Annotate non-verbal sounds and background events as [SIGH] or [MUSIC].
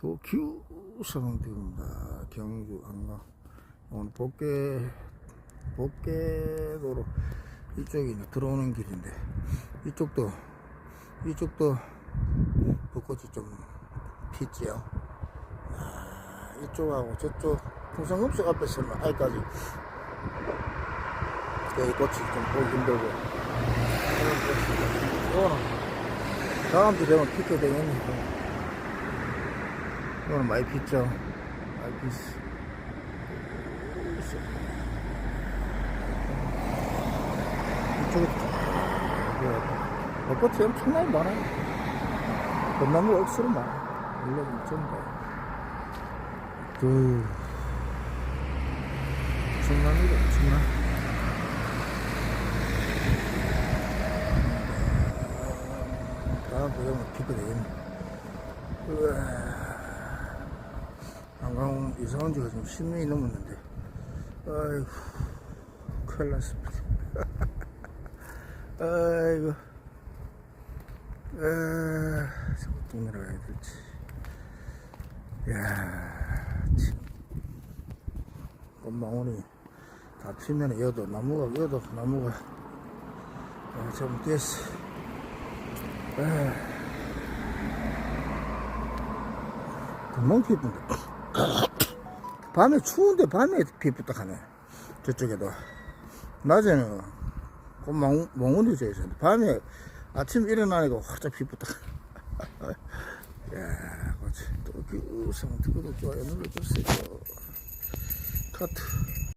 도큐 상황입니다. 경주 안강 오늘 복개 복개도로 이쪽이 들어오는 길인데 이쪽도 이쪽도 벚꽃이 좀 피지요. 아, 이쪽하고 저쪽 풍성금속 앞에서는 아직까지 이 꽃이 좀 보기 힘들고 이거는 다음 주 되면 피게 되겠네. 이거는. 많이 pis어. 이쪽에 쫙, 벚꽃이 엄청나게 많아요. 벚나무가 억수로 많아. 원래 좀 전부 다. 그, 엄청납니다, 엄청나. 주 되면 피게 되겠네. 우와. 이사 온 지가 지금 10년이 넘었는데, 아이고, 큰일 났습니다. [LAUGHS] 아이고, 아, 어떻게 내려가야 될지. 야 참. 꽃망울이 다 피면 여도 나무가, 여도 나무가, 아, 좀 됐어. 아, 금방 피부인데. 밤에 추운데 밤에 피부딱 하네. 저쪽에도. 낮에는 그 멍, 멍울이 져 있었는데, 밤에 아침 일어나니까 활짝 피부딱. [LAUGHS] 야, 그렇지. 또, 그, 우상, 구독, 좋아요 눌러주세요. 카트.